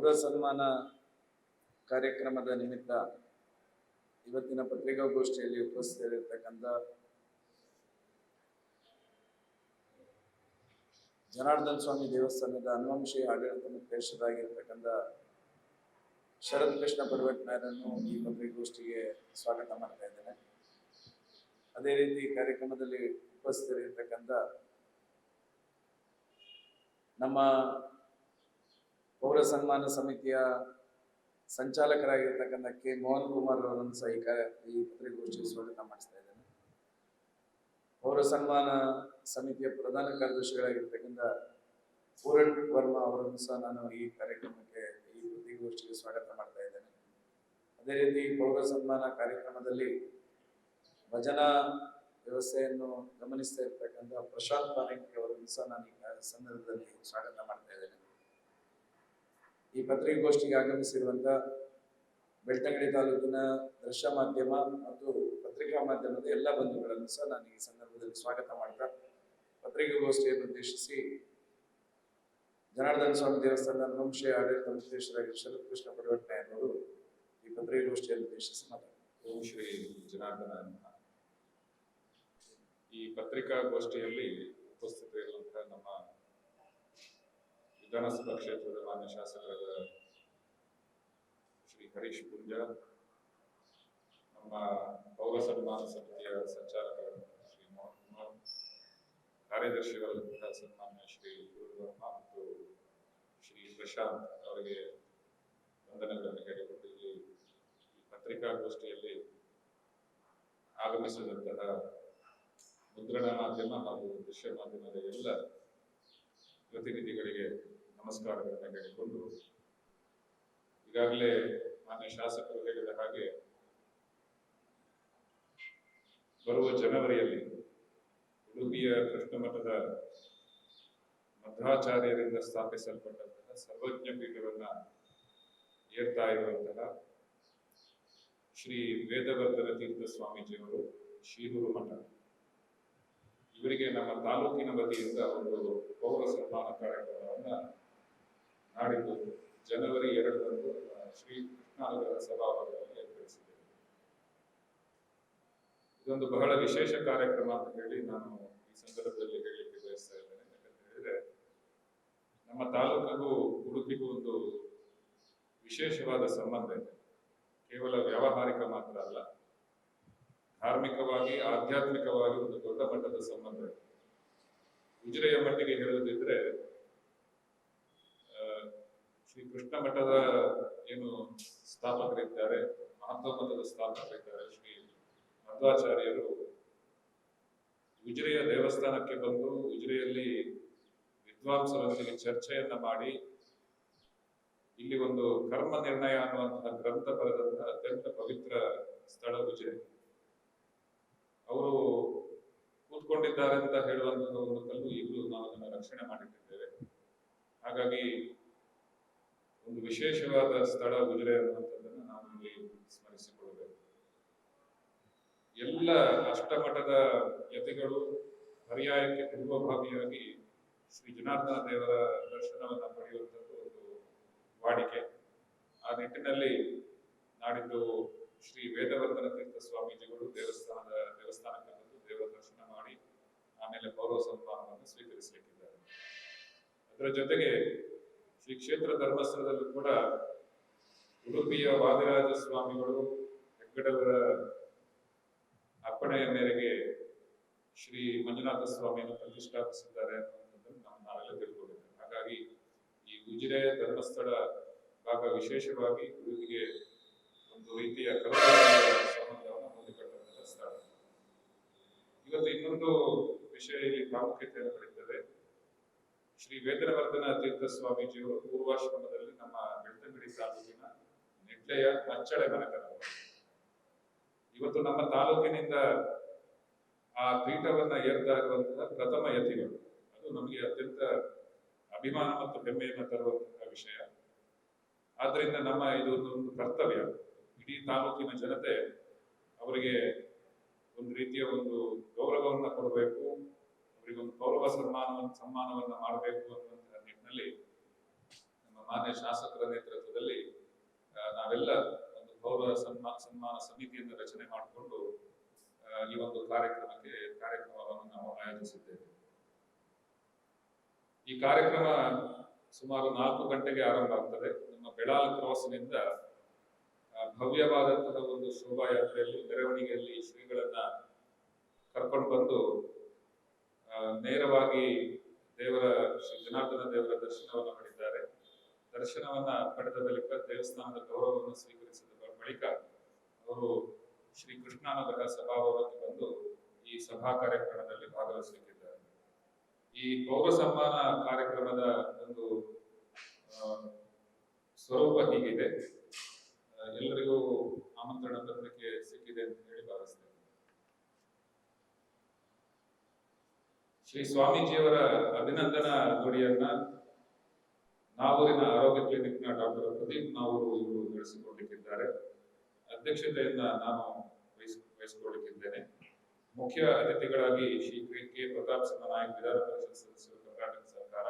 ಪೌರ ಸನ್ಮಾನ ಕಾರ್ಯಕ್ರಮದ ನಿಮಿತ್ತ ಇವತ್ತಿನ ಪತ್ರಿಕಾಗೋಷ್ಠಿಯಲ್ಲಿ ಉಪಸ್ಥಿತರಿರ್ತಕ್ಕಂಥ ಜನಾರ್ದನ ಸ್ವಾಮಿ ದೇವಸ್ಥಾನದ ಅನುವಂಶಿ ಆಡಳಿತ ಮುಖ್ಯಸ್ಥರಾಗಿರ್ತಕ್ಕಂಥ ಶರತ್ ಕೃಷ್ಣ ಪರ್ವಟ್ನರನ್ನು ಈ ಪತ್ರಿಕಾಗೋಷ್ಠಿಗೆ ಸ್ವಾಗತ ಮಾಡ್ತಾ ಇದ್ದೇನೆ. ಅದೇ ರೀತಿ ಕಾರ್ಯಕ್ರಮದಲ್ಲಿ ಉಪಸ್ಥಿತರಿರ್ತಕ್ಕಂಥ ನಮ್ಮ ಪೌರ ಸನ್ಮಾನ ಸಮಿತಿಯ ಸಂಚಾಲಕರಾಗಿರ್ತಕ್ಕಂಥ ಕೆ. ಮೋಹನ್ ಕುಮಾರ್ ಅವರನ್ನು ಸಹ ಈ ಈ ಪತ್ರಿಕಾಗೋಷ್ಠಿಗೆ ಸ್ವಾಗತ ಮಾಡಿಸ್ತಾ ಇದ್ದೇನೆ. ಪೌರ ಸನ್ಮಾನ ಸಮಿತಿಯ ಪ್ರಧಾನ ಕಾರ್ಯದರ್ಶಿಗಳಾಗಿರ್ತಕ್ಕಂಥ ಪೂರಣ್ ವರ್ಮಾ ಅವರನ್ನು ಸಹ ನಾನು ಈ ಕಾರ್ಯಕ್ರಮಕ್ಕೆ, ಈ ಪತ್ರಿಕಾಗೋಷ್ಠಿಗೆ ಸ್ವಾಗತ ಮಾಡ್ತಾ ಇದ್ದೇನೆ. ಅದೇ ರೀತಿ ಪೌರ ಸನ್ಮಾನ ಕಾರ್ಯಕ್ರಮದಲ್ಲಿ ಭಜನಾ ವ್ಯವಸ್ಥೆಯನ್ನು ಗಮನಿಸ್ತಾ ಇರ್ತಕ್ಕಂಥ ಪ್ರಶಾಂತ್ ಪಾನಿಕ್ ಅವರನ್ನು ಸಹ ನಾನು ಈ ಸಂದರ್ಭದಲ್ಲಿ ಸ್ವಾಗತ ಮಾಡ್ತಾ ಇದ್ದೇನೆ. ಈ ಪತ್ರಿಕಾಗೋಷ್ಠಿಗೆ ಆಗಮಿಸಿರುವಂತ ಬೆಳ್ತಂಗಡಿ ತಾಲೂಕಿನ ದೃಶ್ಯ ಮಾಧ್ಯಮ ಮತ್ತು ಪತ್ರಿಕಾ ಮಾಧ್ಯಮದ ಎಲ್ಲ ಬಂಧುಗಳನ್ನು ಸಹ ನಾನು ಈ ಸಂದರ್ಭದಲ್ಲಿ ಸ್ವಾಗತ ಮಾಡ್ತಾ ಪತ್ರಿಕಾಗೋಷ್ಠಿಯನ್ನು ಉದ್ದೇಶಿಸಿ ಜನಾರ್ದನ ಸ್ವಾಮಿ ದೇವಸ್ಥಾನದ ವಂಶೀಯ ಆಡಳಿತ ಮುಖ್ಯಸ್ಥರಾಗಿ ಶರತ್ ಕೃಷ್ಣ ಅವರು ಈ ಪತ್ರಿಕಾಗೋಷ್ಠಿಯನ್ನು ಉದ್ದೇಶಿಸಿ ಓಂ ಈ ಪತ್ರಿಕಾಗೋಷ್ಠಿಯಲ್ಲಿ ಉಪಸ್ಥಿತರಿರುವಂತಹ ನಮ್ಮ ವಿಧಾನಸಭಾ ಕ್ಷೇತ್ರದ ಮಾನ್ಯ ಶಾಸಕರಾದ ಶ್ರೀ ಹರೀಶ್ ಪುಂಜ ನಮ್ಮ ಪೌರ ಸನ್ಮಾನ ಸಮಿತಿಯ ಸಂಚಾಲಕರಾದಂತಹ ಶ್ರೀ ಮೋಹನ್ ಕುಮಾರ್ ಸನ್ಮಾನ್ಯ ಶ್ರೀ ಗುರುವರ್ಮ ಮತ್ತು ಶ್ರೀ ಪ್ರಶಾಂತ್ ಅವರಿಗೆ ವಂದನೆಗಳನ್ನು ಹೇಳಿಕೊಂಡು ಇಲ್ಲಿ ಪತ್ರಿಕಾಗೋಷ್ಠಿಯಲ್ಲಿ ಆಗಮಿಸಿದಂತಹ ಮುದ್ರಣ ಮಾಧ್ಯಮ ಹಾಗೂ ದೃಶ್ಯ ಮಾಧ್ಯಮದ ಎಲ್ಲ ಪ್ರತಿನಿಧಿಗಳಿಗೆ ನಮಸ್ಕಾರಗಳನ್ನು ಹೇಳಿಕೊಂಡು ಈಗಾಗಲೇ ಮಾನ್ಯ ಶಾಸಕರು ಹೇಳಿದ ಹಾಗೆ, ಬರುವ ಜನವರಿಯಲ್ಲಿ ಉಡುಪಿಯ ಕೃಷ್ಣಮಠದ ಮಧ್ವಾಚಾರ್ಯರಿಂದ ಸ್ಥಾಪಿಸಲ್ಪಟ್ಟಂತಹ ಸರ್ವಜ್ಞ ಪೀಠವನ್ನ ಏರ್ತಾ ಇರುವಂತಹ ಶ್ರೀ ವೇದವರ್ಧನ ತೀರ್ಥ ಸ್ವಾಮೀಜಿಯವರು ಶೀರೂರು ಮಠ. ಇವರಿಗೆ ನಮ್ಮ ತಾಲೂಕಿನ ವತಿಯಿಂದ ಒಂದು ಪೌರ ಸನ್ಮಾನ ಕಾರ್ಯಕ್ರಮವನ್ನ ನಾಡಿದ್ದು ಜನವರಿ ಎರಡರಂದು ಶ್ರೀ ಕೃಷ್ಣಾನಗರ ಸಭಾಭವನದಲ್ಲಿ ಏರ್ಪಡಿಸಿದ್ದೇವೆ ಇದೊಂದು ಬಹಳ ವಿಶೇಷ ಕಾರ್ಯಕ್ರಮ ಅಂತ ಹೇಳಿ ನಾನು ಈ ಸಂದರ್ಭದಲ್ಲಿ ಹೇಳಲಿಕ್ಕೆ ಬಯಸ್ತಾ ಇದ್ದೇನೆ. ಯಾಕಂತ ಹೇಳಿದ್ರೆ, ನಮ್ಮ ತಾಲೂಕಿಗೂ ಉಡುಪಿಗೂ ಒಂದು ವಿಶೇಷವಾದ ಸಂಬಂಧ ಇದೆ. ಕೇವಲ ವ್ಯಾವಹಾರಿಕ ಮಾತ್ರ ಅಲ್ಲ, ಧಾರ್ಮಿಕವಾಗಿ, ಆಧ್ಯಾತ್ಮಿಕವಾಗಿ ಒಂದು ದೊಡ್ಡ ಮಟ್ಟದ ಸಂಬಂಧ ಇದೆ. ಉಜಿರೆಯ ಮಟ್ಟಿಗೆ ಹೇಳುವುದಿದ್ರೆ ಶ್ರೀ ಕೃಷ್ಣ ಮಠದ ಏನು ಸ್ಥಾಪಕರಿದ್ದಾರೆ ಮಹತ್ವ ಮಠದ ಸ್ಥಾಪಕರಿದ್ದಾರೆ ಶ್ರೀ ಮಧ್ವಾಚಾರ್ಯರು. ಉಜಿರೆಯ ದೇವಸ್ಥಾನಕ್ಕೆ ಬಂದು ಉಜಿರೆಯಲ್ಲಿ ವಿದ್ವಾಂಸರೊಂದಿಗೆ ಚರ್ಚೆಯನ್ನ ಮಾಡಿ, ಇಲ್ಲಿ ಒಂದು ಕರ್ಮ ನಿರ್ಣಯ ಅನ್ನುವಂತಹ ಗ್ರಂಥ ಬರೆದಂತಹ ಅತ್ಯಂತ ಪವಿತ್ರ ಸ್ಥಳ ಉಜಿರೆ ಅವರು ಕೂತ್ಕೊಂಡಿದ್ದಾರೆ ಅಂತ ಹೇಳುವಂತಹ ಒಂದು ಕಲ್ಲು ಈಗಲೂ ನಾವು ಅದನ್ನು ರಕ್ಷಣೆ ಮಾಡಿಟ್ಟಿದ್ದೇವೆ. ಹಾಗಾಗಿ ಒಂದು ವಿಶೇಷವಾದ ಸ್ಥಳ ಉಜಿರೆ ಅನ್ನುವಂಥದ್ದನ್ನು ನಾವು ಇಲ್ಲಿ ಸ್ಮರಿಸಿಕೊಳ್ಳಬೇಕು. ಎಲ್ಲ ಅಷ್ಟಮಠದ ಯತಿಗಳು ಪರ್ಯಾಯಕ್ಕೆ ಪೂರ್ವಭಾವಿಯಾಗಿ ಶ್ರೀ ಜನಾರ್ದನ ದೇವರ ದರ್ಶನವನ್ನು ಪಡೆಯುವಂಥದ್ದು ಒಂದು ವಾಡಿಕೆ. ಆ ನಿಟ್ಟಿನಲ್ಲಿ ನಾಡಿದ್ದು ಶ್ರೀ ವೇದವರ್ಧನ ತೀರ್ಥ ಸ್ವಾಮೀಜಿಗಳು ದೇವಸ್ಥಾನದ ದೇವಸ್ಥಾನಕ್ಕೆ ಬಂದು ದೇವರ ದರ್ಶನ ಮಾಡಿ, ಆಮೇಲೆ ಗೌರವ ಸನ್ಮಾನವನ್ನು ಸ್ವೀಕರಿಸಲಿಕ್ಕಿದ್ದಾರೆ. ಅದರ ಜೊತೆಗೆ ಶ್ರೀ ಕ್ಷೇತ್ರ ಧರ್ಮಸ್ಥಳದಲ್ಲೂ ಕೂಡ ಉಡುಪಿಯ ವಾದಿರಾಜ ಸ್ವಾಮಿಗಳು ಹೆಗ್ಗಡವರ ಅಪ್ಪಣೆಯ ಮೇರೆಗೆ ಶ್ರೀ ಮಂಜುನಾಥ ಸ್ವಾಮಿಯನ್ನು ಪ್ರತಿಷ್ಠಾಪಿಸಿದ್ದಾರೆ ಅನ್ನುವಂಥದ್ದನ್ನು ನಾವು ನಾವೆಲ್ಲ ತಿಳ್ಕೊಂಡಿದ್ದೇವೆ. ಹಾಗಾಗಿ ಈ ಉಜಿರೆ ಧರ್ಮಸ್ಥಳ ಭಾಗ ವಿಶೇಷವಾಗಿ ಉಡುಪಿಗೆ ಒಂದು ರೀತಿಯ ಕಲ್ಪನೆಯ ಸಂಬಂಧವನ್ನು ಸ್ಥಳ. ಇವತ್ತು ಇನ್ನೊಂದು ವಿಷಯ ಇಲ್ಲಿ ಪ್ರಾಮುಖ್ಯತೆಯನ್ನು ಪಡೆಯುತ್ತದೆ. ಶ್ರೀ ವೇದರವರ್ಧನ ತೀರ್ಥ ಸ್ವಾಮೀಜಿಯವರು ಪೂರ್ವಾಶ್ರಮದಲ್ಲಿ ನಮ್ಮ ಬೆಳ್ತಂಗಡಿ ತಾಲೂಕಿನ ನೆಡ್ಲೆಯ ಅಚ್ಚಳ ಮನೆತನವರು ಇವತ್ತು ನಮ್ಮ ತಾಲೂಕಿನಿಂದ ಆ ಪೀಠವನ್ನ ಏರ್ತಾ ಇರುವಂತಹ ಪ್ರಥಮ ಯತಿಗಳು. ಅದು ನಮಗೆ ಅತ್ಯಂತ ಅಭಿಮಾನ ಮತ್ತು ಹೆಮ್ಮೆಯನ್ನು ತರುವಂತಹ ವಿಷಯ. ಆದ್ರಿಂದ ನಮ್ಮ ಇದು ಒಂದು ಕರ್ತವ್ಯ. ಇಡೀ ತಾಲೂಕಿನ ಜನತೆ ಅವರಿಗೆ ಒಂದು ರೀತಿಯ ಒಂದು ಗೌರವವನ್ನ ಕೊಡಬೇಕು ಅವರಿಗೆ ಒಂದು ಗೌರವ ಸನ್ಮಾನವನ್ನು ಸನ್ಮಾನವನ್ನ ಮಾಡಬೇಕು ಅನ್ನುವಂತಹ ನಿಟ್ಟಿನಲ್ಲಿ ನಮ್ಮ ಮಾನ್ಯ ಶಾಸಕರ ನೇತೃತ್ವದಲ್ಲಿ ನಾವೆಲ್ಲ ಒಂದು ಗೌರವ ಸನ್ಮಾನ ಸನ್ಮಾನ ಸಮಿತಿಯನ್ನು ರಚನೆ ಮಾಡಿಕೊಂಡು ಈ ಒಂದು ಕಾರ್ಯಕ್ರಮಕ್ಕೆ ಕಾರ್ಯಕ್ರಮವನ್ನು ನಾವು ಆಯೋಜಿಸಿದ್ದೇವೆ. ಈ ಕಾರ್ಯಕ್ರಮ ಸುಮಾರು ನಾಲ್ಕು ಗಂಟೆಗೆ ಆರಂಭ ಆಗ್ತದೆ. ನಮ್ಮ ಬೆಳಾಲ್ ಕ್ರಾಸ್ನಿಂದ ಭವ್ಯವಾದಂತಹ ಒಂದು ಶೋಭಾಯಾತ್ರೆಯಲ್ಲಿ, ಮೆರವಣಿಗೆಯಲ್ಲಿ ಶ್ರೀಗಳನ್ನ ಕರ್ಕೊಂಡು ಬಂದು ನೇರವಾಗಿ ದೇವರ, ಶ್ರೀ ಜನಾರ್ದನ ದೇವರ ದರ್ಶನವನ್ನು ಮಾಡಿದ್ದಾರೆ ದರ್ಶನವನ್ನ ಪಡೆದ ಬಳಿಕ ದೇವಸ್ಥಾನದ ಗೌರವವನ್ನು ಸ್ವೀಕರಿಸಿದ ಬಳಿಕ ಅವರು ಶ್ರೀ ಕೃಷ್ಣಾನಗರ ಸಭಾಭವನಕ್ಕೆ ಬಂದು ಈ ಸಭಾ ಕಾರ್ಯಕ್ರಮದಲ್ಲಿ ಭಾಗವಹಿಸುತ್ತಿದ್ದಾರೆ ಈ ಗೌರವ ಸಮ್ಮಾನ ಕಾರ್ಯಕ್ರಮದ ಒಂದು ಸ್ವರೂಪ ಹೀಗಿದೆ. ಎಲ್ಲರಿಗೂ ಆಮಂತ್ರಣ ಪತ್ರಿಕೆ ಸಿಕ್ಕಿದೆ ಅಂತ ಹೇಳಿ ಭಾವಿಸ್ತೇನೆ ಶ್ರೀ ಸ್ವಾಮೀಜಿಯವರ ಅಭಿನಂದನಾ ನುಡಿಯನ್ನ ನಾವೂರಿನ ಆರೋಗ್ಯ ಕ್ಲಿನಿಕ್ನ ಡಾಕ್ಟರ್ ಪ್ರದೀಪ್ ನಾವೂರು ಇವರು ನಡೆಸಿಕೊಡ್ಲಿಕ್ಕಿದ್ದಾರೆ ಅಧ್ಯಕ್ಷತೆಯನ್ನ ನಾನು ವಹಿಸ್ ಮುಖ್ಯ ಅತಿಥಿಗಳಾಗಿ ಶ್ರೀ ಕೆ ಪ್ರತಾಪ್ ನಾಯಕ್ ವಿಧಾನ ಪರಿಷತ್ ಸದಸ್ಯರು, ಕರ್ನಾಟಕ ಸರ್ಕಾರ,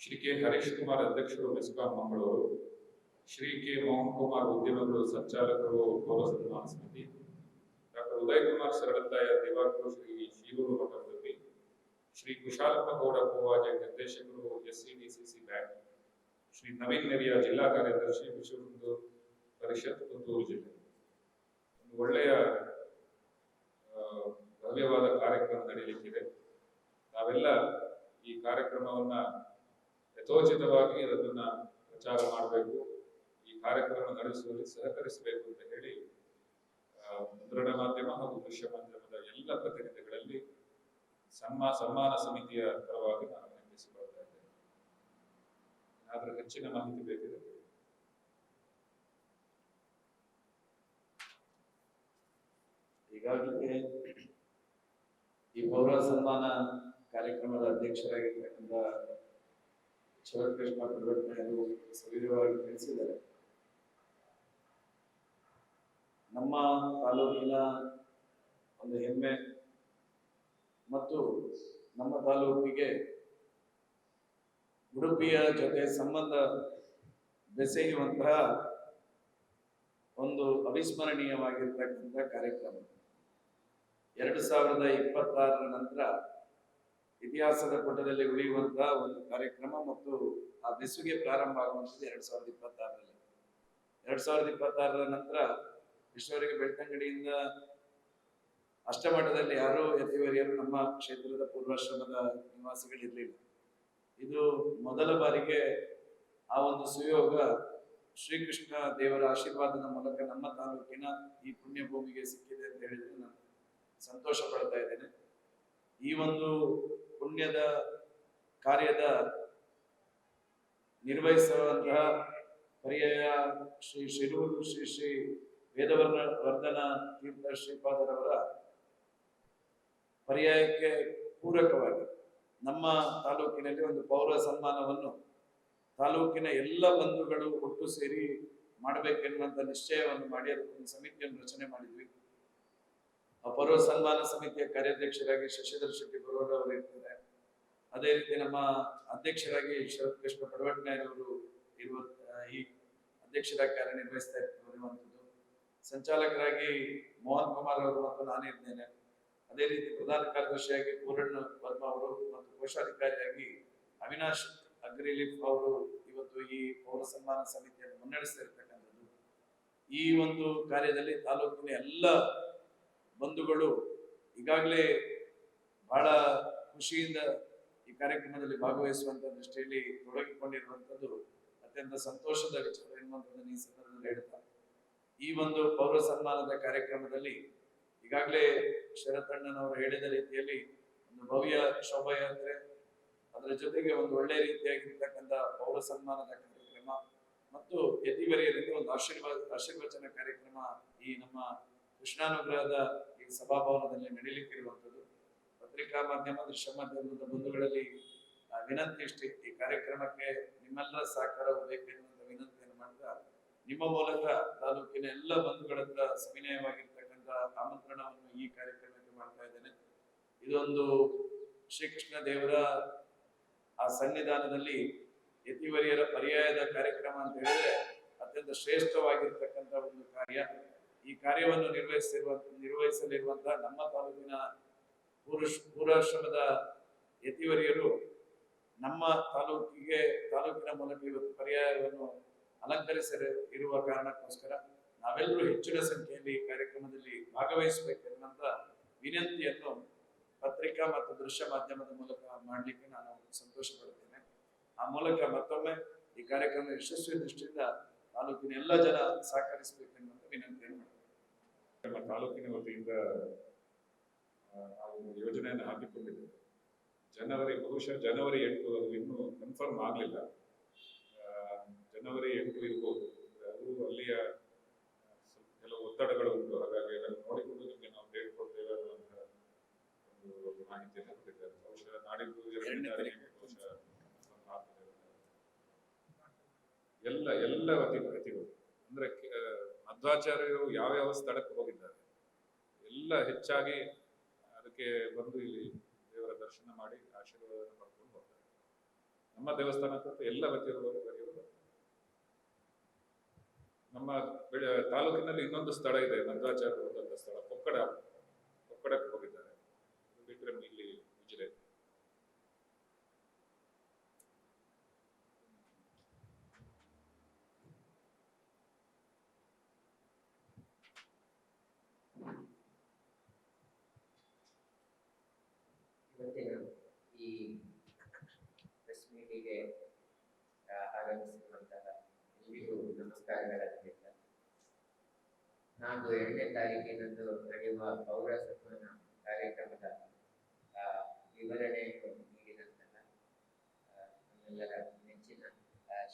ಶ್ರೀ ಕೆ ಹರೀಶ್ ಕುಮಾರ್ ಅಧ್ಯಕ್ಷರು, ಮೆಸ್ಕಾಂ ಮಂಗಳೂರು, ಶ್ರೀ ಕೆ ಮೋಹನ್ ಕುಮಾರ್ ಉದ್ಯಮಗಳು, ಸಂಚಾಲಕರು ಪೌರ ಸಮಿತಿ, ಡಾಕ್ಟರ್ ಉದಯ್ ಕುಮಾರ್ ಶರಳತ್ತಾಯ ದಿವಾಕರು, ಶ್ರೀ ಶೀರೂರು ಮಠದಲ್ಲಿ ಶ್ರೀ ಕುಶಾಲಪ್ಪ ಗೌಡ ಡಿ ನಿರ್ದೇಶಕರು ಸಿ ಬ್ಯಾಂಕ್, ಶ್ರೀ ನವೀನ್ ನೆರಿಯ ಜಿಲ್ಲಾ ಕಾರ್ಯದರ್ಶಿ ವಿಶ್ವ ಹಿಂದೂ ಪರಿಷತ್, ಪುತ್ತೂರು ಜಿಲ್ಲೆ. ಒಂದು ಒಳ್ಳೆಯ ಭವ್ಯವಾದ ಕಾರ್ಯಕ್ರಮ ನಡೆಯಲಿಕ್ಕಿದೆ ನಾವೆಲ್ಲ ಈ ಕಾರ್ಯಕ್ರಮವನ್ನ ಯಥೋಚಿತವಾಗಿ ಅದನ್ನ ಪ್ರಚಾರ ಮಾಡಬೇಕು. ಈ ಕಾರ್ಯಕ್ರಮ ನಡೆಸುವಲ್ಲಿ ಸಹಕರಿಸಬೇಕು ಅಂತ ಹೇಳಿ ಮುದ್ರಣ ಮಾಧ್ಯಮ ಹಾಗೂ ದೃಶ್ಯ ಮಾಧ್ಯಮದ ಎಲ್ಲ ಪ್ರತಿನಿಧಿಗಳಲ್ಲಿ ಸನ್ಮಾ ಸನ್ಮಾನ ಸಮಿತಿಯ ಪರವಾಗಿ ನಾನು ವಿನಂತಿಸಿಕೊಳ್ತಾ ಇದ್ದೇನೆ. ಹೆಚ್ಚಿನ ಮಾಹಿತಿ ಬೇಕಿದೆ. ಈಗಾಗಲೇ ಈ ಪೌರ ಸನ್ಮಾನ ಕಾರ್ಯಕ್ರಮದ ಅಧ್ಯಕ್ಷರಾಗಿರ್ತಕ್ಕಂಥ ಶಿವಕೃಷ್ಣ ಪ್ರವರ್ತನೆಯರು ಸವಿರವಾಗಿ ತಿಳಿಸಿದ್ದಾರೆ. ನಮ್ಮ ತಾಲೂಕಿನ ಒಂದು ಹೆಮ್ಮೆ ಮತ್ತು ನಮ್ಮ ತಾಲೂಕಿಗೆ ಉಡುಪಿಯ ಜೊತೆ ಸಂಬಂಧ ಬೆಸೆಯುವಂತಹ ಒಂದು ಅವಿಸ್ಮರಣೀಯವಾಗಿರ್ತಕ್ಕಂಥ ಕಾರ್ಯಕ್ರಮ. ಎರಡು ಸಾವಿರದ ಇಪ್ಪತ್ತಾರರ ನಂತರ ಇತಿಹಾಸದ ಪುಟದಲ್ಲಿ ಉಳಿಯುವಂತಹ ಒಂದು ಕಾರ್ಯಕ್ರಮ ಮತ್ತು ಆ ಬೆಸುಗೆ ಪ್ರಾರಂಭ ಆಗುವಂಥದ್ದು ಎರಡ್ ಸಾವಿರದ ಇಪ್ಪತ್ತಾರರಲ್ಲಿ. ಎರಡ್ ಸಾವಿರದ ಇಪ್ಪತ್ತಾರರ ನಂತರ ವಿಶ್ವರಿಗೆ ಬೆಳ್ತಂಗಡಿಯಿಂದ ಅಷ್ಟಮಠದಲ್ಲಿ ಯಾರು ಯತಿವರಿಯರು ನಮ್ಮ ಕ್ಷೇತ್ರದ ಪೂರ್ವಾಶ್ರಮದ ನಿವಾಸಿಗಳಿರಲಿಲ್ಲ. ಇದು ಮೊದಲ ಬಾರಿಗೆ ಆ ಒಂದು ಸುಯೋಗ ಶ್ರೀಕೃಷ್ಣ ದೇವರ ಆಶೀರ್ವಾದದ ಮೂಲಕ ನಮ್ಮ ತಾಲೂಕಿನ ಈ ಪುಣ್ಯ ಭೂಮಿಗೆ ಸಿಕ್ಕಿದೆ ಅಂತ ಹೇಳಿದ್ರೆ ನಾನು ಸಂತೋಷ ಪಡ್ತಾ ಇದ್ದೇನೆ. ಈ ಒಂದು ಪುಣ್ಯದ ಕಾರ್ಯದ ನಿರ್ವಹಿಸುವಂತಹ ಪರ್ಯಾಯ ಶ್ರೀ ಶಿರೂರು ಶ್ರೀ ಶ್ರೀ ವೇದವರ್ಣ ವರ್ಧನ ತೀರ್ಥ ಶ್ರೀಪಾದರವರ ಪರ್ಯಾಯಕ್ಕೆ ಪೂರಕವಾಗಿ ನಮ್ಮ ತಾಲೂಕಿನಲ್ಲಿ ಒಂದು ಪೌರ ಸನ್ಮಾನವನ್ನು ತಾಲೂಕಿನ ಎಲ್ಲ ಬಂಧುಗಳು ಒಟ್ಟು ಸೇರಿ ಮಾಡಬೇಕೆನ್ನುವಂಥ ನಿಶ್ಚಯವನ್ನು ಮಾಡಿ ಅದಕ್ಕೊಂದು ಸಮಿತಿಯನ್ನು ರಚನೆ ಮಾಡಿದ್ವಿ. ಆ ಪೌರ ಸನ್ಮಾನ ಸಮಿತಿಯ ಕಾರ್ಯಾಧ್ಯಕ್ಷರಾಗಿ ಶಶಿಧರ್ ಶೆಟ್ಟಿ ಬರೋರ್ ಅವರು ಇರ್ತಾರೆ. ಅದೇ ರೀತಿ ನಮ್ಮ ಅಧ್ಯಕ್ಷರಾಗಿ ಶರತ್ ಕೃಷ್ಣ ಪಡವಟ್ನಾಯರವರು ಇರುವ ಈ ಅಧ್ಯಕ್ಷರಾಗಿ ಕಾರ್ಯನಿರ್ವಹಿಸ್ತಾ ಇರುವಂಥದ್ದು ಸಂಚಾಲಕರಾಗಿ ಮೋಹನ್ ಕುಮಾರ್ ಅವರು ಮತ್ತು ನಾನಿದ್ದೇನೆ ಅದೇ ರೀತಿ ಪ್ರಧಾನ ಕಾರ್ಯದರ್ಶಿಯಾಗಿ ಪೂರಣ್ಣ ವರ್ಮ ಅವರು ಮತ್ತು ಕೋಶಾಧಿಕಾರಿಯಾಗಿ ಅವಿನಾಶ್ ಅಗ್ರಿಲಿಫ್ ಅವರು ಇವತ್ತು ಈ ಪೌರ ಸನ್ಮಾನ ಸಮಿತಿಯನ್ನು ಮುನ್ನಡೆಸ್ತಾ ಇರ್ತಕ್ಕಂಥದ್ದು. ಈ ಒಂದು ಕಾರ್ಯದಲ್ಲಿ ತಾಲೂಕಿನ ಎಲ್ಲ ಬಂಧುಗಳು ಈಗಾಗಲೇ ಬಹಳ ಖುಷಿಯಿಂದ ಈ ಕಾರ್ಯಕ್ರಮದಲ್ಲಿ ಭಾಗವಹಿಸುವಂತ ದೃಷ್ಟಿಯಲ್ಲಿ ತೊಡಗಿಕೊಂಡಿರುವಂಥದ್ದು ಅತ್ಯಂತ ಸಂತೋಷದ ವಿಚಾರ. ಎನ್ನುವಂಥದ್ದನ್ನು ಈ ಸಂದರ್ಭದಲ್ಲಿ ಹೇಳುತ್ತಾ ಈ ಒಂದು ಪೌರ ಸನ್ಮಾನದ ಕಾರ್ಯಕ್ರಮದಲ್ಲಿ ಈಗಾಗಲೇ ಶರತಣ್ಣನವರು ಹೇಳಿದ ರೀತಿಯಲ್ಲಿ ಒಂದು ಭವ್ಯ ಶೋಭಾಯಾತ್ರೆ, ಅದರ ಜೊತೆಗೆ ಒಂದು ಒಳ್ಳೆ ರೀತಿಯಾಗಿರ್ತಕ್ಕಂಥ ಪೌರ ಸನ್ಮಾನದ ಕಾರ್ಯಕ್ರಮ ಮತ್ತು ಯತಿವರಿಯರಿಂದ ಒಂದು ಆಶೀರ್ವಾದ ಆಶೀರ್ವಚನ ಕಾರ್ಯಕ್ರಮ ಈ ನಮ್ಮ ಕೃಷ್ಣಾನುಗ್ರಹದ ಈ ಸಭಾಭವನದಲ್ಲಿ ನಡೀಲಿಕ್ಕಿರುವಂಥದ್ದು. ಪತ್ರಿಕಾ ಮಾಧ್ಯಮ ದೃಶ್ಯ ಮಾಧ್ಯಮದ ಬಂಧುಗಳಲ್ಲಿ ವಿನಂತಿ ಇಷ್ಟೇ ಈ ಕಾರ್ಯಕ್ರಮಕ್ಕೆ ನಿಮ್ಮೆಲ್ಲರ ಸಹಕಾರ ಬೇಕೆನ್ನುವಂತ ವಿನಂತಿಯನ್ನು ಮಾಡ್ತಾ, ನಿಮ್ಮ ಮೂಲಕ ತಾಲೂಕಿನ ಎಲ್ಲ ಬಂಧುಗಳ ಹತ್ರ ಸವಿನಯವಾಗಿರ್ತಕ್ಕಂಥ ಆಮಂತ್ರಣವನ್ನು ಈ ಕಾರ್ಯಕ್ರಮಕ್ಕೆ ಮಾಡ್ತಾ ಇದ್ದೇನೆ. ಇದೊಂದು ಶ್ರೀಕೃಷ್ಣ ದೇವರ ಆ ಸನ್ನಿಧಾನದಲ್ಲಿ ಯತಿವರಿಯರ ಪರ್ಯಾಯದ ಕಾರ್ಯಕ್ರಮ ಅಂತ ಹೇಳಿದ್ರೆ ಅತ್ಯಂತ ಶ್ರೇಷ್ಠವಾಗಿರ್ತಕ್ಕಂಥ ಒಂದು ಕಾರ್ಯ. ಈ ಕಾರ್ಯವನ್ನು ನಿರ್ವಹಿಸಿರುವ, ನಿರ್ವಹಿಸಲಿರುವಂತಹ ನಮ್ಮ ತಾಲೂಕಿನ ಪುರುಷ ಪೂರ್ವಾಶ್ರಮದ ಯತಿವರಿಯರು ನಮ್ಮ ತಾಲೂಕಿಗೆ, ತಾಲೂಕಿನ ಮೂಲಕ ಇವತ್ತು ಪರ್ಯಾಯವನ್ನು ಅಲಂಕರಿಸ ಇರುವ ಕಾರಣಕ್ಕೋಸ್ಕರ ನಾವೆಲ್ಲರೂ ಹೆಚ್ಚಿನ ಸಂಖ್ಯೆಯಲ್ಲಿ ಈ ಕಾರ್ಯಕ್ರಮದಲ್ಲಿ ಭಾಗವಹಿಸಬೇಕೆನ್ನುವಂತ ವಿನಂತಿಯನ್ನು ಪತ್ರಿಕಾ ಮತ್ತು ದೃಶ್ಯ ಮಾಧ್ಯಮದ ಮೂಲಕ ಮಾಡಲಿಕ್ಕೆ ನಾನು ಸಂತೋಷ ಪಡುತ್ತೇನೆ ಆ ಮೂಲಕ ಮತ್ತೊಮ್ಮೆ ಈ ಕಾರ್ಯಕ್ರಮ ಯಶಸ್ವಿ ದೃಷ್ಟಿಯಿಂದ ತಾಲೂಕಿನ ಎಲ್ಲ ಜನ ಸಹಕರಿಸಬೇಕೆನ್ನುವಂತ ವಿನಂತಿಯನ್ನು ನಮ್ಮ ತಾಲೂಕಿನ ವತಿಯಿಂದ ನಾವು ಯೋಜನೆಯನ್ನು ಹಾಕಿಕೊಂಡಿದ್ದೇವೆ. ಜನವರಿ, ಬಹುಶಃ ಜನವರಿ ಎಂಟು ಅದು ಇನ್ನೂ ಕನ್ಫರ್ಮ್ ಆಗಲಿಲ್ಲ. ಜನವರಿ ಎಂಟು ಇರ್ಬೋದು. ಅದು ಅಲ್ಲಿಯ ಒತ್ತಡಗಳು ಉಂಟು. ಹಾಗಾಗಿ ಅದನ್ನು ನೋಡಿಕೊಂಡು ನಿಮಗೆ ನಾವು ಡೇಟ್ ಕೊಡ್ತೇವೆ ಅನ್ನುವಂತ ಒಂದು ಮಾಹಿತಿಯನ್ನು ಕೊಟ್ಟಿದ್ದಾರೆ. ಬಹುಶಃ ನಾಡಿದ್ದು ಎರಡನೇ ತಾರೀಕಿಗೆ ಬಹುಶಃ ಎಲ್ಲ ಎಲ್ಲ ಪ್ರತಿಗಳು ಅತಿಗಳು ಅಂದ್ರೆ ಮಧ್ವಾಚಾರ್ಯರು ಯಾವ ಯಾವ ಸ್ಥಳಕ್ಕೆ ಹೋಗಿದ್ದಾರೆ. ಎಲ್ಲ ಹೆಚ್ಚಾಗಿ ಅದಕ್ಕೆ ಬಂದು ಇಲ್ಲಿ ದೇವರ ದರ್ಶನ ಮಾಡಿ ಆಶೀರ್ವಾದವನ್ನು ಪಡ್ಕೊಂಡು ಹೋಗ್ತಾರೆ. ನಮ್ಮ ದೇವಸ್ಥಾನಕ್ಕಂತೂ ಎಲ್ಲ ವತಿಯರು ಬರ್ತಾರೆ. ನಮ್ಮ ತಾಲೂಕಿನಲ್ಲಿ ಇನ್ನೊಂದು ಸ್ಥಳ ಇದೆ ಮಧ್ವಾಚಾರ್ಯರು ಹೋದಂತ ಸ್ಥಳ. ಕೊಕ್ಕಡ, ಕೊಕ್ಕಡಕ್ಕೆ ಹೋಗಿದ್ದಾರೆ. ಬಿಟ್ರೆ ಇಲ್ಲಿ ಉಜಿರೆ ಈ ಪ್ರೆಸ್ ಮೀಟಿಗೆ ಆಗಮಿಸಿರುವಂತಹ ಎಲ್ರಿಗೂ ನಮಸ್ಕಾರಗಳನ್ನು ಹೇಳ್ತಾ ನಾನು ಎರಡನೇ ತಾರೀಕಿನಂದು ನಡೆಯುವ ಪೌರ ಸನ್ಮಾನ ಕಾರ್ಯಕ್ರಮದ ವಿವರಣೆಯನ್ನು ನೀಡಿದಂತಹ ನಮ್ಮೆಲ್ಲರ ನೆಚ್ಚಿನ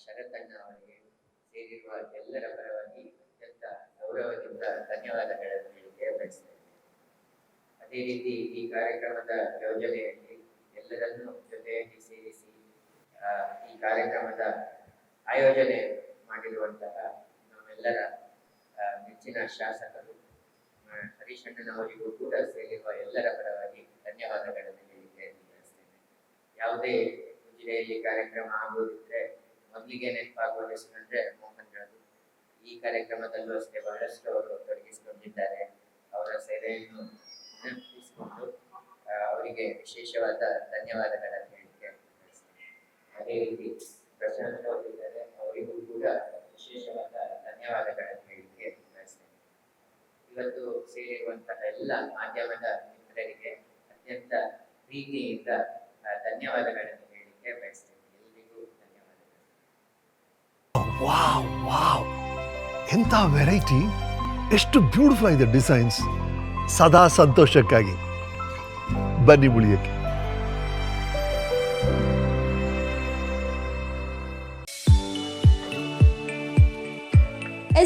ಶರತಣ್ಣ ಅವರಿಗೆ ಸೇರಿರುವ ಎಲ್ಲರ ಪರವಾಗಿ ಅತ್ಯಂತ ಗೌರವದಿಂದ ಧನ್ಯವಾದಗಳನ್ನು ಹೇಳಿಕೆ ಬಯಸ್ತೇನೆ ಅದೇ ರೀತಿ ಈ ಕಾರ್ಯಕ್ರಮದ ಯೋಜನೆಯಲ್ಲಿ ಎಲ್ಲರನ್ನೂ ಜೊತೆಯಾಗಿ ಸೇರಿಸಿ ಈ ಕಾರ್ಯಕ್ರಮದ ಆಯೋಜನೆ ಮಾಡಿರುವಂತಹ ನಮ್ಮೆಲ್ಲರ ನೆಚ್ಚಿನ ಶಾಸಕರು ಹರೀಶ್ ಅಣ್ಣನವರಿಗೂ ಕೂಡ ಸೇರಿರುವ ಎಲ್ಲರ ಪರವಾಗಿ ಧನ್ಯವಾದಗಳನ್ನು ಹೇಳಿದ್ದೇನೆ ತಿಳಿಸ್ತೇನೆ ಯಾವುದೇ ಜಿಲ್ಲೆಯಲ್ಲಿ ಕಾರ್ಯಕ್ರಮ ಆಗೋದಿದ್ರೆ ಮೊದಲಿಗೆ ನೆನಪಾಗುವ ಹೆಸರಂದ್ರೆ ಮೋಹನ್ ರಾಜು. ಈ ಕಾರ್ಯಕ್ರಮದಲ್ಲೂ ಅಷ್ಟೇ ಬಹಳಷ್ಟು ಅವರು ತೊಡಗಿಸಿಕೊಂಡಿದ್ದಾರೆ. ಅವರ ಸೇವೆಯನ್ನು ನೆನಪಿಸಿಕೊಂಡು ಅವರಿಗೆ ವಿಶೇಷವಾದ ಧನ್ಯವಾದಗಳನ್ನು ಎಂಥ ವೆರೈಟಿ ಎಷ್ಟು ಬ್ಯೂಟಿಫುಲ್ ಆಗಿದೆ ಡಿಸೈನ್ಸ್ ಸದಾ ಸಂತೋಷಕ್ಕಾಗಿ. ಬನ್ನಿ ಉಳಿಯಕ್ಕೆ.